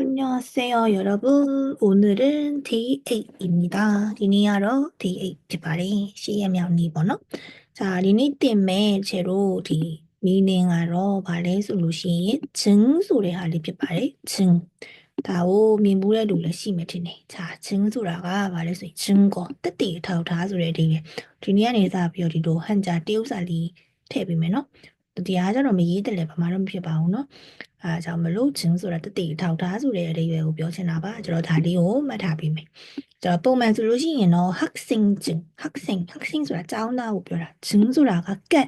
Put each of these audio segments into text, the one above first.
안녕하세요, 여러분. 오늘은 D8입니다. 리니아로 D8 디바리 CM이었니 번호. 자, 리니 때문에 제로 D 미닝하러 발레 솔루션 증 소리 할리 피바리 증. 다오 민물에 놀래 심해지네. 자, 증 소라가 말해서 증거 뜻이 타오타 소리 되게. 리니아에서 비어리도 한자 띄우살리 태비면어. တရား တရားကြတော့မရေးတယ်လေဘာမှတော့မဖြစ်ပါဘူးเนาะအဲဒါကြောင့်မလို့ခြင်းဆိုတာတတိထောက်ထားဆိုတဲ့အလေးပဲကိုပြောချင်တာပါကျွန်တော်ဒါလေးကိုမှတ်ထားပေးမယ်ကျွန်တော်ပုံမှန်ဆိုလို့ရှိရင်တော့ huxing ခြင်း huxing huxing ဆိုတာចောင်းသားကိုပြောတာခြင်းဆိုတာကကက်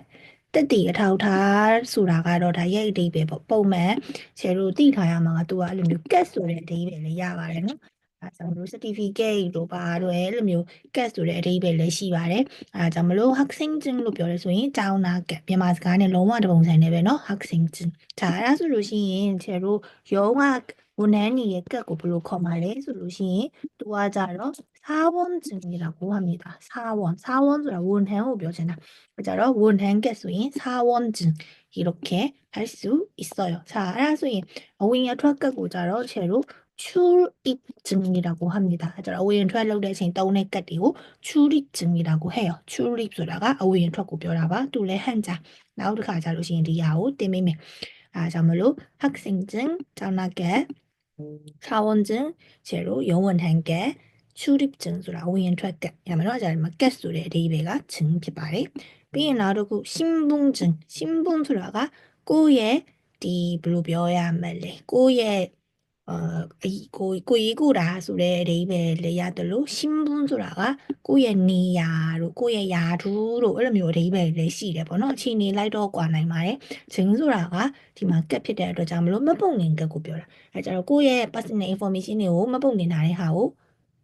တတိအထောက်ထားဆိုတာကတော့ဒါရဲ့အဓိပ္ပာယ်ပေါ့ပုံမှန်ဆရာတို့သိထားရမှာကသူကအဲ့လိုမျိုးကက်ဆိုတဲ့အဓိပ္ပာယ်လေးရပါတယ်နော် အဲကြောင့်မလို့ certificate တို့ပါတော့အဲ့လိုမျိုး get ဆိုတဲ့အဓိပ္ပာယ်လည်းရှိပါတယ်အဲဒါကြောင့်မလို့ 학생증 လို့ပြောရဲဆိုရင်ကျောင်းသား get မြန်မာစကားနဲ့လုံးဝတပုံစံနဲ့ပဲเนาะ 학생증 ဒါအဲ့ဒါဆိုလို့ရှိရင်ကျတို့ရုံးကဝန်ထမ်းတွေရဲ့ get ကိုဘယ်လိုခေါ်မှာလဲဆိုလို့ရှိရင်သူကကြတော့ 사원증이라고 합니다. 사원. 사원ဆိုတာဝန်ထမ်းကိုပြောချင်တာ. 그죠? 원한 get ဆိုရင် 사원증 이렇게 할 수 있어요. 자, အဲ့ဒါဆိုရင်အဝင်ရထွက် get ကိုကြတော့ကျတို့ 출입증이라고 합니다. 자, 어웨인 트라이를 대신 떠오는 것이고 출입증이라고 해요. 출입 소라가 어웨인 트라고 벼라봐 둘레 한자 나우드 가자로 신디야오 때문에 아 자물로 학생증 전화게 사원증 제로 영원 한개 출입증 소라 어웨인 트라게 야말로 잘 맞게 소리 리베가 증 기발에 비 나르고 신분증 신분 소라가 꼬에 디 블루 벼야 말래 꼬에 အဲကိုကိုရေးကိုတာဆိုတဲ့အဓိပ္ပာယ်လေရတယ်လို့ရှင်ဘွန်းဆိုတာကကိုယ့်ရဲ့နေရာတို့ကိုယ့်ရဲ့ယာထူးတို့အဲ့လိုမျိုးအဓိပ္ပာယ်လည်းရှိတယ်ပေါ့နော်အချိန်နေလိုက်တော့ကွာနိုင်ပါတယ်ခြင်းဆိုတာကဒီမှာကက်ဖြစ်တဲ့အတွက်ကြောင့်မလို့မပုံငင်ကက်ကိုပြောတာအဲကြတော့ကိုယ့်ရဲ့ personal information တွေကိုမပုံငင်တာတဲ့ဟာကို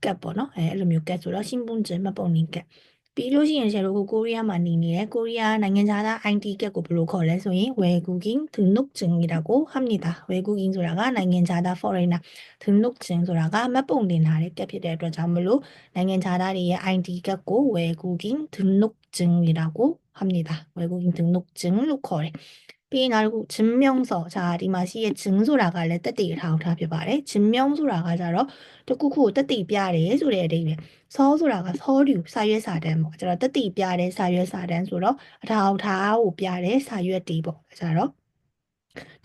ကက်ပေါ့နော်အဲအဲ့လိုမျိုးကက်ဆိုတော့ရှင်ဘွန်းခြင်းမပုံငင်ကက် ပြီးလို့ရှိရင်ဆရာတို့ကိုရီးယားမှာနေနေတယ်ကိုရီးယားနိုင်ငံခြားသား IT ကက်ကိုဘယ်လိုခေါ်လဲဆိုရင် 외국인 등록증이라고 합니다. 외국인ဆိုတာကနိုင်ငံခြားသား foreigner 등록증ဆိုတာကမှတ်ပုံတင်ထားတဲ့ကက်ဖြစ်တဲ့အတွက်ကြောင့်မလို့နိုင်ငံခြားသားတွေရဲ့ IT ကက်ကို 외국인 등록증이라고 합니다. 외국인 등록증လို့ခေါ် ပြီးရင်နောက်တစ်ခုဂျင်းမြုံဆိုဒါဒီမှာရှိရဲ့ဂျင်းဆိုတာကလည်းတက်တည်ထောင်ထားဖြစ်ပါတယ်ဂျင်းမြုံဆိုတာကကြတော့တခုခုတက်တည်ပြတယ်ဆိုတဲ့အဓိပ္ပာယ်ဆောဆိုတာကဆောတူစာရွက်စာတမ်းပေါ့ကျတော့တက်တည်ပြတယ်စာရွက်စာတမ်းဆိုတော့အထောင်ထားကိုပြတယ်စာရွက်တီးပေါ့ကျတော့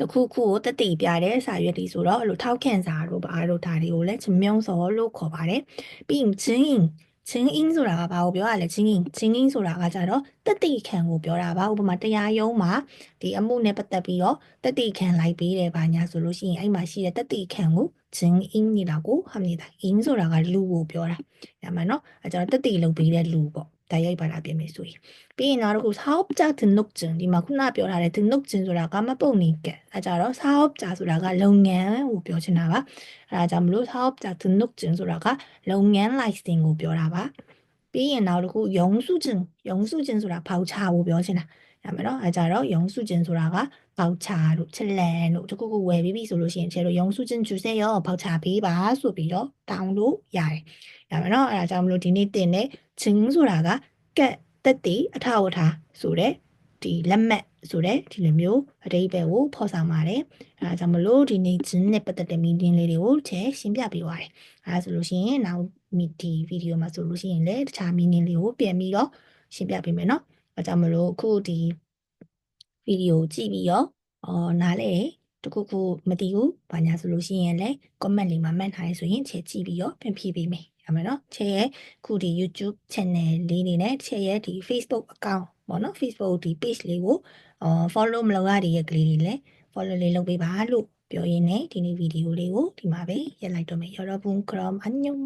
တခုခုကိုတက်တည်ပြတဲ့စာရွက်လေးဆိုတော့အဲ့လိုထောက်ခံစာတို့ဘာတို့ဒါတွေကိုလည်းဂျင်းမြုံဆိုလို့ခေါ်ပါတယ်ပြီးရင်ဂျင်း ချင်းအင်းဆိုတာကဘာကိုပြောရလဲချင်းအင်းချင်းအင်းဆိုတာကကြတော့တတိခံကိုပြောတာပါဥပမာတရားရုံးမှာဒီအမှုနဲ့ပတ်သက်ပြီးတော့တတိခံလိုက်ပေးတယ်ဘာညာဆိုလို့ရှိရင်အဲ့မှာရှိတဲ့တတိခံကိုချင်းအင်းနေတာကိုဟာနေတာအင်းဆိုတာကလူကိုပြောတာညမှာနော်အဲကြတော့တတိလုပ်ပေးတဲ့လူပေါ့ ဒါရိုက်ပါတာပြင်မယ်ဆိုရင်ပြီးရင်နောက်တစ်ခု saopja tnukjin ဒီမှာခုနပြောထားတဲ့ tnukjin ဆိုတာကမပုတ်နေကအဲကြတော့ saopja ဆိုတာကလုပ်ငန်းကိုပြောချင်တာပါအဲဒါကြောင့်မလို့ saopja tnukjin ဆိုတာကလုပ်ငန်း license ကိုပြောတာပါ ပြီးရင်နောက်တစ်ခုယုံစုခြင်းယုံစုခြင်းဆိုတာပေါချဖို့ပြောချင်တာဒါမှမဟုတ်အဲကြတော့ယုံစုခြင်းဆိုတာကပေါချလို့ချက်လန်လို့တခုခုဝယ်ပြီးပြီဆိုလို့ရှိရင်ချေလို့ယုံစုခြင်းကျူစေရောပေါချပေးပါဆိုပြီးတော့တောင်းလို့ရတယ်ဒါမှမဟုတ်အဲဒါကြောင့်မလို့ဒီနေ့တင်တဲ့ခြင်းဆိုတာကကက်တက်တီအထဝထာဆိုတဲ့ ဒီလက်မှတ်ဆိုတဲ့ဒီလိုမျိုးအတိတ်ပဲကိုဖော်ဆောင်ပါတယ်။အဲဒါကြောင့်မလို့ဒီနေ့ချင်းနဲ့ပတ်သက်တဲ့ meeting လေးတွေကိုချက်ရှင်းပြပေးပါတယ်။အဲဒါဆိုလို့ရှိရင်နောက်ဒီဗီဒီယိုမှာဆိုလို့ရှိရင်လည်းတခြား meaning လေးကိုပြန်ပြီးတော့ရှင်းပြပေးမယ်နော်။အဲကြောင့်မလို့အခုဒီဗီဒီယိုကြည့်ပြီးတော့အော်နားလေတခုခုမသိဘူးဘာညာဆိုလို့ရှိရင်လည်း comment လေးမှာမှတ်ထားရဆိုရင်ချက်ကြည့်ပြီးတော့ပြန်ဖြေပေးမယ်ရမယ်နော်ချက်ရဲ့ခုဒီ YouTube channel လေးနေနဲ့ချက်ရဲ့ဒီ Facebook account ပေါ့နော် Facebook ဒီ page လေးကို follow မလုပ်ရတဲ့ကလေးတွေလည်း follow လေးလုပ်ပေးပါလို့ပြောရင်းနဲ့ဒီနေ့ဗီဒီယိုလေးကိုဒီမှာပဲရက်လိုက်တော့မယ်ရောတော့ဘူး Chrome အညုံ